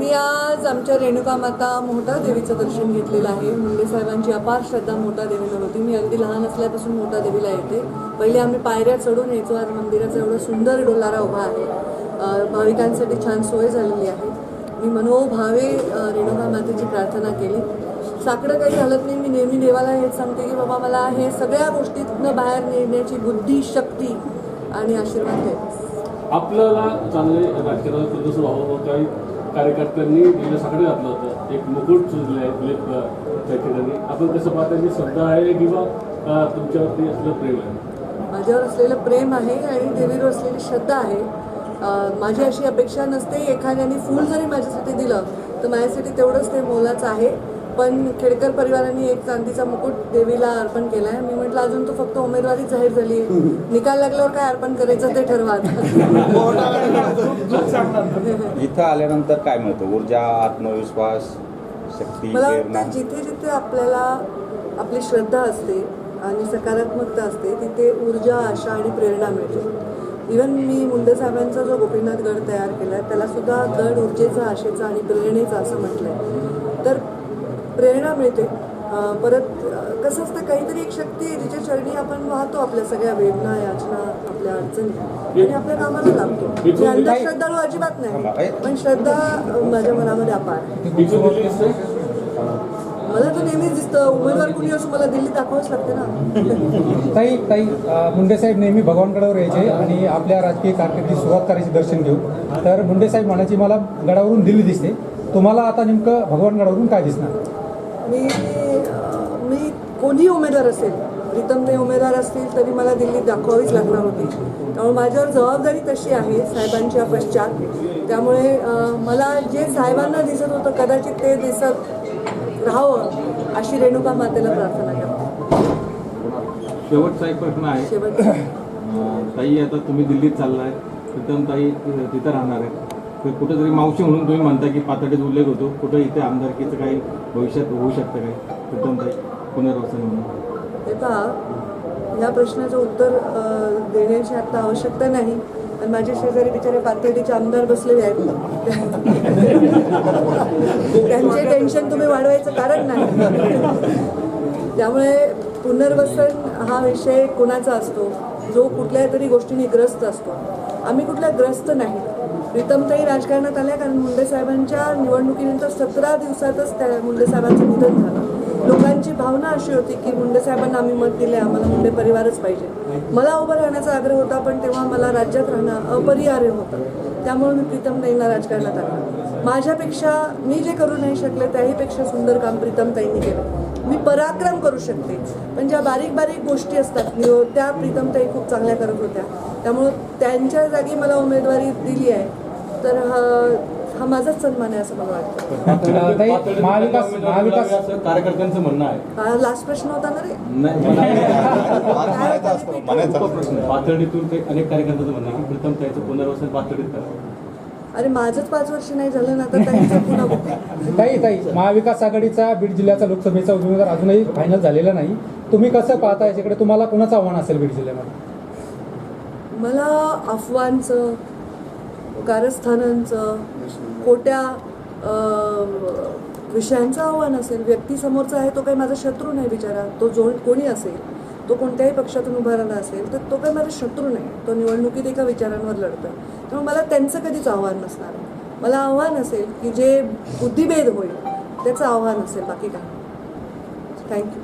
मी आज आमच्या रेणुका माता मोठा देवीचं दर्शन घेतलेलं आहे. मुंडे साहेबांची अपार श्रद्धा मोठा देवीला होती. मी अगदी लहान असल्यापासून मोठा देवीला येते. पहिले आम्ही पायऱ्या चढून यायचो. आज मंदिराचा एवढा सुंदर डोलारा उभा आहे. भाविकांसाठी छान सोय झालेली आहे. मी मनोभावे रेणुका मातेची प्रार्थना केली. साकडं काही घालत नाही. मी नेहमी देवाला हेच सांगते की बाबा मला हे सगळ्या गोष्टीतनं बाहेर नेण्याची बुद्धी शक्ती आणि आशीर्वाद आहे आपल्याला चांगले राजकारणात काही कार्यकर्त्यांनी गेल्या सगळे घातलं होतं. एक मुकुट सुजले त्या ठिकाणी आपण कसं पाहता की श्रद्धा आहे किंवा तुमच्यावरती असलं प्रेम आहे? माझ्यावर असलेलं प्रेम आहे आणि देवीवर असलेली श्रद्धा आहे. माझी अशी अपेक्षा नसते एखाद्याने फूल जरी माझ्यासाठी दिलं तर माझ्यासाठी तेवढंच ते मोलाचं आहे. पण खेडकर परिवाराने एक चांदीचा मुकुट देवीला अर्पण केला आहे मी म्हटलं अजून तो फक्त उमेदवारी जाहीर झाली. निकाल लागल्यावर काय अर्पण करायचं ते ठरवा. इथं आल्यानंतर काय मिळतं? ऊर्जा आत्मविश्वास शक्ती मला वाटतं जिथे जिथे आपल्याला आपली श्रद्धा असते आणि सकारात्मकता असते तिथे ऊर्जा आशा आणि प्रेरणा मिळते. इवन मी मुंडे साहेबांचा जो गोपीनाथ गड तयार केला आहे त्याला सुद्धा गड ऊर्जेचा आशेचा आणि प्रेरणेचा असं म्हटलं आहे तर प्रेरणा मिळते. परत कसं असतं काहीतरी एक शक्ती आहे जिच्या चरणी आपण वाहतो आपल्या सगळ्या वेदना याचना आपल्या अडचणी. आणि आपल्या कामाला लागतो. म्हणजे अंधश्रद्धाळू अजिबात नाही. पण श्रद्धा माझ्या मनामध्ये अपार मला तर नेहमीच दिसतं उमेदवार कुणी असं मला दिल्ली दाखवावंच लागते ना. काही काही मुंडे साहेब नेहमी भगवानगडावर यायचे आणि आपल्या राजकीय कारकिर्दी सुरुवात करायची दर्शन घेऊन. तर मुंडे साहेब म्हणायची मला गडावरून दिल्ली दिसते. तुम्हाला आता नेमकं भगवानगडावरून काय दिसणार? मी मी कोणी उमेदवार असेल प्रीतमने उमेदवार असतील तरी मला दिल्लीत दाखवावीच लागणार होती. त्यामुळे माझ्यावर जबाबदारी तशी आहे साहेबांच्या पश्चात. त्यामुळे मला जे साहेबांना दिसत होतं कदाचित ते दिसत राहावं अशी रेणुका मातेला प्रार्थना करते. शेवटचा एक प्रश्न आहे. शेवट ताई आता तुम्ही दिल्लीत चाललाय. प्रीतम ताई तिथं राहणार आहे कुठेतरी मावशी म्हणून तुम्ही म्हणता की पातळीत उल्लेख होतो. कुठं इथे आमदारकीचं काही भविष्यात होऊ शकतं काय? प्रीतम पुनर्वसन म्हणून. हे या प्रश्नाचं उत्तर देण्याची आता आवश्यकता नाही. पण माझे शेजारी बिचारे पातळीचे आमदार बसलेले आहेत. त्यांचे टेन्शन तुम्ही वाढवायचं कारण नाही. त्यामुळे पुनर्वसन हा विषय कुणाचा असतो? जो कुठल्या तरी गोष्टींनी ग्रस्त असतो. आम्ही कुठल्या ग्रस्त नाही. प्रीतमताई राजकारणात आल्या कारण मुंडे साहेबांच्या निवडणुकीनंतर सतरा दिवसातच त्या मुंडे साहेबांचं निधन झालं. लोकांची भावना अशी होती की मुंडे साहेबांना आम्ही मत दिले आम्हाला मुंडे परिवारच पाहिजे. मला उभं राहण्याचा आग्रह होता पण तेव्हा मला राज्यात राहणं अपरिहार्य होतं. त्यामुळे मी प्रीतमताईंना राजकारणात आणलं. माझ्यापेक्षा मी जे करू नाही शकले त्याहीपेक्षा सुंदर काम प्रीतमताईंनी केलं. मी पराक्रम करू शकते. पण ज्या बारीक बारीक गोष्टी असतात निव- त्या प्रीतमताई खूप चांगल्या करत होत्या. त्यामुळं त्यांच्या जागी मला उमेदवारी दिली आहे. तर हा हा माझाच सन्मान आहे असं मला वाटतं. महाविकास महाविकास कार्यकर्त्यांचं म्हणणं आहे. हा लास्ट प्रश्न होता ना रे? म्हणायचं. प्रश्न. पातळीतून ते अनेक कार्यकर्त्यांचं म्हणणं आहे की प्रीतम ताईचं पुनर्वसन पातळीत करा. अरे माझंच पाच वर्ष नाही झालं ना आता पुन्हा. ताई ताई महाविकास आघाडीचा बीड जिल्ह्याचा लोकसभेचा उमेदवार अजूनही फायनल झालेला नाही. तुम्ही कसं पाहता याच्याकडे तुम्हाला कोणाचं आव्हान असेल बीड जिल्ह्यामध्ये? मला अफवांचं कारस्थानांचं खोट्या विषयांचं आव्हान असेल. व्यक्ती समोरचा आहे तो काही माझा शत्रू नाही बिचारा. तो जो कोणी असेल. तो कोणत्याही पक्षातून उभारला असेल तर तो काही माझा शत्रू नाही. तो निवडणुकीत एका विचारांवर लढतोय. त्यामुळे मला त्यांचं कधीच आव्हान नसणार. मला आव्हान असेल की जे बुद्धिभेद होईल त्याचं आव्हान असेल बाकी काय. थँक्यू